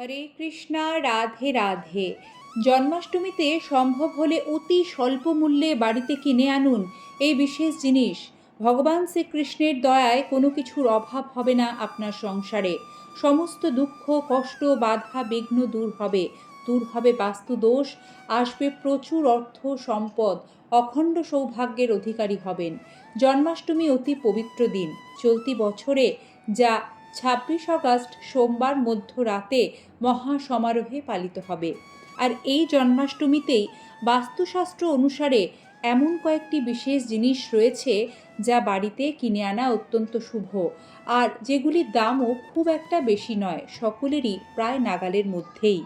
হরে কৃষ্ণা, রাধে রাধে। জন্মাষ্টমীতে সম্ভব হলে অতি স্বল্প মূল্যে বাড়িতে কিনে আনুন এই বিশেষ জিনিস। ভগবান শ্রীকৃষ্ণের দয়ায় কোনো কিছুর অভাব হবে না আপনার সংসারে। সমস্ত দুঃখ, কষ্ট, বাধা, বিঘ্ন দূর হবে। দূর হবে বাস্তু দোষ, আসবে প্রচুর অর্থ সম্পদ, অখণ্ড সৌভাগ্যের অধিকারী হবেন। জন্মাষ্টমী অতি পবিত্র দিন। চলতি বছরে যা ছাব্বিশ আগস্ট সোমবার মধ্যরাতে মহা সমারোহে পালিত হবে। আর এই জন্মাষ্টমীতেই বাস্তুশাস্ত্র অনুসারে এমন কয়েকটি বিশেষ জিনিস রয়েছে যা বাড়িতে কিনে আনা অত্যন্ত শুভ। আর যেগুলির দামও খুব একটা বেশি নয়, সকলেরই প্রায় নাগালের মধ্যেই।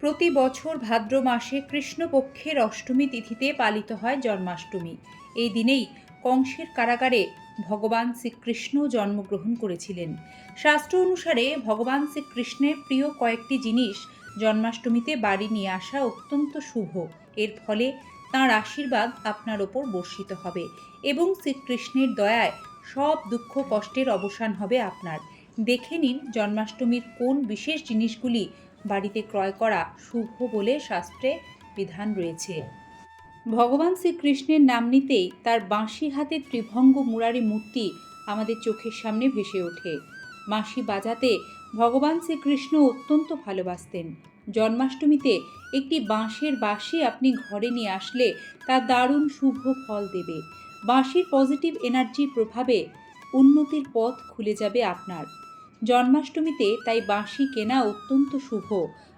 প্রতি বছর ভাদ্র মাসে কৃষ্ণপক্ষের অষ্টমী তিথিতে পালিত হয় জন্মাষ্টমী। এই দিনেই কংসের কারাগারে ভগবান শ্রীকৃষ্ণ জন্মগ্রহণ করেছিলেন। শাস্ত্র অনুসারে ভগবান শ্রীকৃষ্ণের প্রিয় কয়েকটি জিনিস জন্মাষ্টমীতে বাড়ি নিয়ে আসা অত্যন্ত শুভ। এর ফলে তাঁর আশীর্বাদ আপনার ওপর বর্ষিত হবে এবং শ্রীকৃষ্ণের দয়ায় সব দুঃখ কষ্টের অবসান হবে আপনার। দেখে নিন জন্মাষ্টমীর কোন বিশেষ জিনিসগুলি বাড়িতে ক্রয় করা শুভ বলে শাস্ত্রে বিধান রয়েছে। ভগবান শ্রীকৃষ্ণের নাম নিতেই তার বাঁশি হাতে ত্রিভঙ্গ মুরারি মূর্তি আমাদের চোখের সামনে ভেসে ওঠে। বাঁশি বাজাতে ভগবান শ্রীকৃষ্ণ অত্যন্ত ভালোবাসতেন। জন্মাষ্টমীতে একটি বাঁশের বাঁশি আপনি ঘরে নিয়ে আসলে তা দারুণ শুভ ফল দেবে। বাঁশির পজিটিভ এনার্জির প্রভাবে উন্নতির পথ খুলে যাবে আপনার। জন্মাষ্টমীতে তাই বাঁশি কেনা অত্যন্ত শুভ।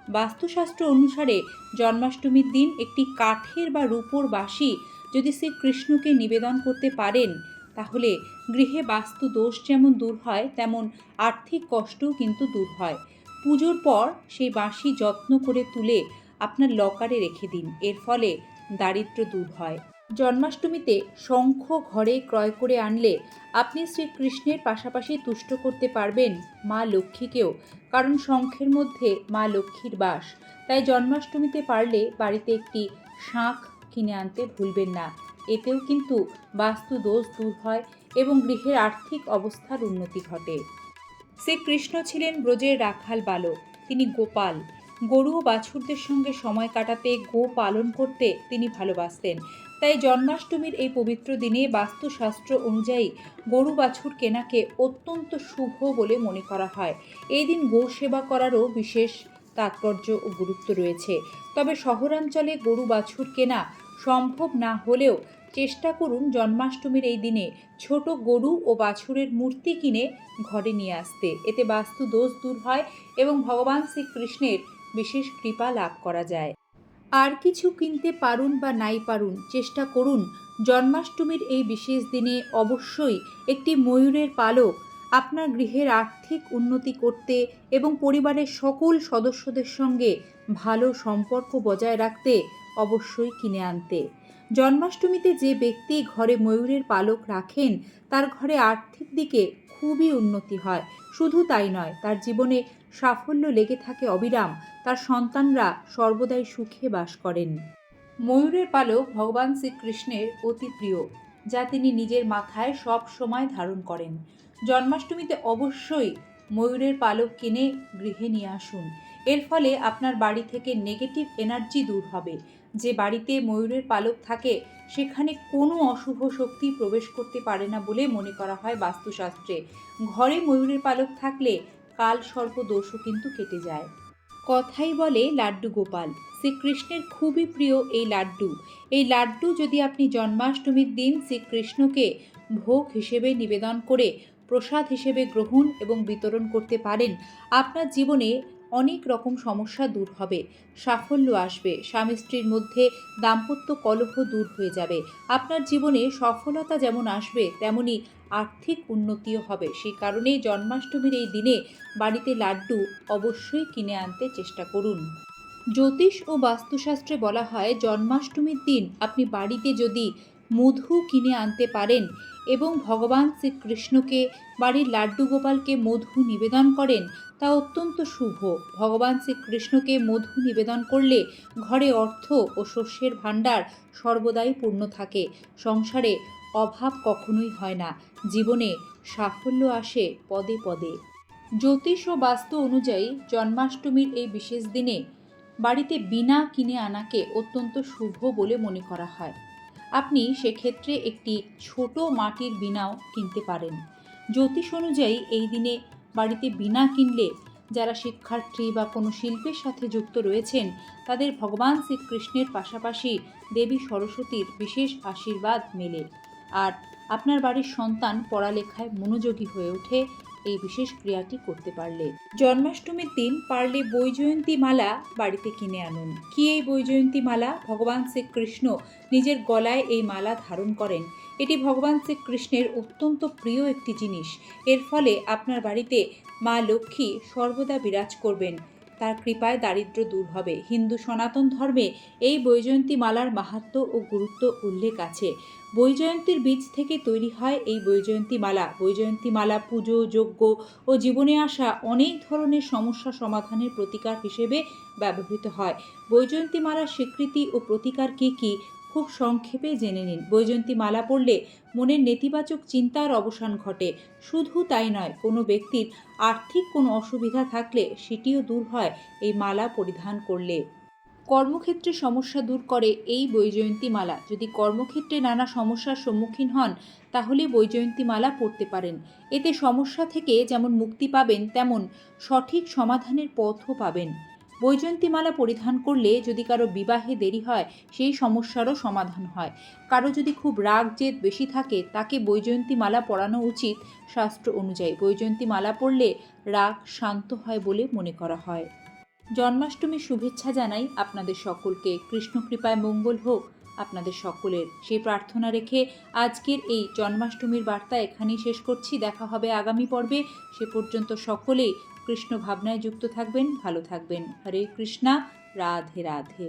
বাস্তুশাস্ত্র অনুসারে জন্মাষ্টমীর দিন একটি কাঠের বা রূপোর বাঁশি যদি শ্রীকৃষ্ণকে নিবেদন করতে পারেন, তাহলে গৃহে বাস্তু দোষ যেমন দূর হয়, তেমন আর্থিক কষ্টও কিন্তু দূর হয়। পুজোর পর সেই বাঁশি যত্ন করে তুলে আপনার লকারে রেখে দিন, এর ফলে দারিদ্র দূর হয়। জন্মাষ্টমীতে শঙ্খ ঘরে ক্রয় করে আনলে আপনি শ্রীকৃষ্ণের পাশাপাশি তুষ্ট করতে পারবেন মা লক্ষ্মীকেও, কারণ শঙ্খের মধ্যে মা লক্ষ্মীর বাস। তাই জন্মাষ্টমীতে পারলে বাড়িতে একটি শাঁখ কিনে আনতে ভুলবেন না। এতেও কিন্তু বাস্তু দোষ দূর হয় এবং গৃহের আর্থিক অবস্থার উন্নতি ঘটে। শ্রীকৃষ্ণ ছিলেন ব্রজের রাখাল বালক। তিনি গোপাল। গরু ও বাছুরদের সঙ্গে সময় কাটাতে গো পালন করতে তিনি ভালোবাসতেন। তাই জন্মাষ্টমীর এই পবিত্র দিনে বাস্তুশাস্ত্র অনুযায়ী গরু বাছুর কেনাকে অত্যন্ত শুভ বলে মনে করা হয়। এই দিন গো সেবা করারও বিশেষ তাৎপর্য ও গুরুত্ব রয়েছে। তবে শহরাঞ্চলে গরু বাছুর কেনা সম্ভব না হলেও চেষ্টা করুন জন্মাষ্টমীর এই দিনে ছোট গরু ও বাছুরের মূর্তি কিনে ঘরে নিয়ে আসতে। এতে বাস্তু দোষ দূর হয় এবং ভগবান শ্রীকৃষ্ণের বিশেষ কৃপা লাভ করা যায়। আর কিছু কিনতে পারুন বা নাই পারুন, চেষ্টা করুন। জন্মাষ্টমীর এই বিশেষ দিনে অবশ্যই একটি ময়ূরের পালক আপনার গৃহের আর্থিক উন্নতি করতে এবং পরিবারের সকল সদস্যদের সঙ্গে ভালো সম্পর্ক বজায় রাখতে অবশ্যই কিনে আনতে। জন্মাষ্টমীতে যে ব্যক্তি ঘরে ময়ূরের পালক রাখেন, তার ঘরে আর্থিক দিকে খুবই উন্নতি হয়। শুধু তাই নয়, তার জীবনে সাফল্য লেগে থাকে অবিরাম। তার সন্তানরা সর্বদাই সুখে বাস করেন। ময়ূরের পালক ভগবান শ্রীকৃষ্ণের অতি প্রিয়, যা তিনি নিজের মাথায় সব সময় ধারণ করেন। জন্মাষ্টমীতে অবশ্যই ময়ূরের পালক কিনে গৃহে নিয়ে আসুন। এর ফলে আপনার বাড়ি থেকে নেগেটিভ এনার্জি দূর হবে। যে বাড়িতে ময়ূরের পালক থাকে, সেখানে কোনো অশুভ শক্তি প্রবেশ করতে পারে না বলে মনে করা হয় বাস্তুশাস্ত্রে। ঘরে ময়ূরের পালক থাকলে কাল সর্প দোষও কিন্তু কেটে যায়। কথাই বলে লাড্ডু গোপাল। শ্রীকৃষ্ণের খুবই প্রিয় এই লাড্ডু। এই লাড্ডু যদি আপনি জন্মাষ্টমীর দিন শ্রীকৃষ্ণকে ভোগ হিসেবে নিবেদন করে প্রসাদ হিসেবে গ্রহণ এবং বিতরণ করতে পারেন, আপনার জীবনে অনেক রকম সমস্যা দূর হবে। সাফল্য আসবে। স্বামী স্ত্রীর মধ্যে দাম্পত্য কলহ দূর হয়ে যাবে। আপনার জীবনে সফলতা যেমন আসবে, তেমনি আর্থিক উন্নতিও হবে। সেই কারণেই জন্মাষ্টমীর এই দিনে বাড়িতে লাড্ডু অবশ্যই কিনে আনতে চেষ্টা করুন। জ্যোতিষ ও বাস্তুশাস্ত্রে বলা হয়, জন্মাষ্টমীর দিন আপনি বাড়িতে যদি মধু কিনে আনতে পারেন এবং ভগবান শ্রীকৃষ্ণকে, বাড়ির লাড্ডু গোপালকে মধু নিবেদন করেন, তা অত্যন্ত শুভ। ভগবান শ্রীকৃষ্ণকে মধু নিবেদন করলে ঘরে অর্থ ও শস্যের ভাণ্ডার সর্বদাই পূর্ণ থাকে। সংসারে অভাব কখনোই হয় না, জীবনে সাফল্য আসে পদে পদে। জ্যোতিষ ও বাস্তু অনুযায়ী জন্মাষ্টমীর এই বিশেষ দিনে বাড়িতে বিনা কিনে আনাকে অত্যন্ত শুভ বলে মনে করা হয়। আপনি সেক্ষেত্রে একটি ছোট মাটির বিনাও কিনতে পারেন। জ্যোতিষ অনুযায়ী এই দিনে বাড়িতে বিনা কিনলে যারা শিক্ষার্থী বা কোনো শিল্পের সাথে যুক্ত রয়েছেন, তাদের ভগবান শ্রীকৃষ্ণের পাশাপাশি দেবী সরস্বতীর বিশেষ আশীর্বাদ মেলে। আর আপনার বাড়ির সন্তান পড়ালেখায় মনোযোগী হয়ে ওঠে এই বিশেষ ক্রিয়াটি করতে পারলে। জন্মাষ্টমীর দিন পারলে বৈজয়ন্তী মালা বাড়িতে কিনে আনুন। কি এই বৈজয়ন্তী মালা? ভগবান শ্রীকৃষ্ণ নিজের গলায় এই মালা ধারণ করেন। এটি ভগবান শ্রীকৃষ্ণের অত্যন্ত প্রিয় একটি জিনিস। এর ফলে আপনার বাড়িতে মা লক্ষ্মী সর্বদা বিরাজ করবেন। তার কৃপায় দারিদ্র্য দূর হবে। হিন্দু সনাতন ধর্মে এই বৈজয়ন্তী মালার মাহাত্ম্য ও গুরুত্ব উল্লেখ আছে। বৈজয়ন্তীর বীজ থেকে তৈরি হয় এই বৈজয়ন্তী মালা বৈজয়ন্তী মালা পুজো, যজ্ঞ ও জীবনে আসা অনেক ধরনের সমস্যা সমাধানের প্রতিকার হিসেবে ব্যবহৃত হয়। বৈজয়ন্তী মালার স্বীকৃতি ও প্রতিকার কী কী, খুব সংক্ষেপে জেনে নিন। বৈজয়ন্তী মালা পড়লে মনের নেতিবাচক চিন্তার অবসান ঘটে। শুধু তাই নয়, কোনো ব্যক্তির আর্থিক কোনো অসুবিধা থাকলে সেটিও দূর হয় এই মালা পরিধান করলে। কর্মক্ষেত্রে সমস্যা দূর করে এই বৈজয়ন্তী মালা যদি কর্মক্ষেত্রে নানা সমস্যার সম্মুখীন হন, তাহলে বৈজয়ন্তী মালা পড়তে পারেন। এতে সমস্যা থেকে যেমন মুক্তি পাবেন, তেমন সঠিক সমাধানের পথও পাবেন। বৈজয়ন্তী মালা পরিধান করলে যদি কারও বিবাহে দেরি হয়, সেই সমস্যারও সমাধান হয়। কারও যদি খুব রাগ জেদ বেশি থাকে, তাকে বৈজয়ন্তী মালা পরানো উচিত শাস্ত্র অনুযায়ী। বৈজয়ন্তী মালা পরলে রাগ শান্ত হয় বলে মনে করা হয়। জন্মাষ্টমীর শুভেচ্ছা জানাই আপনাদের সকলকে। কৃষ্ণ কৃপায় মঙ্গল হোক আপনাদের সকলের। সেই প্রার্থনা রেখে আজকের এই জন্মাষ্টমীর বার্তা এখানেই শেষ করছি। দেখা হবে আগামী পর্বে। সে পর্যন্ত সকলেই কৃষ্ণ ভাবনায় যুক্ত থাকবেন, ভালো থাকবেন। হরে কৃষ্ণা, রাধে রাধে।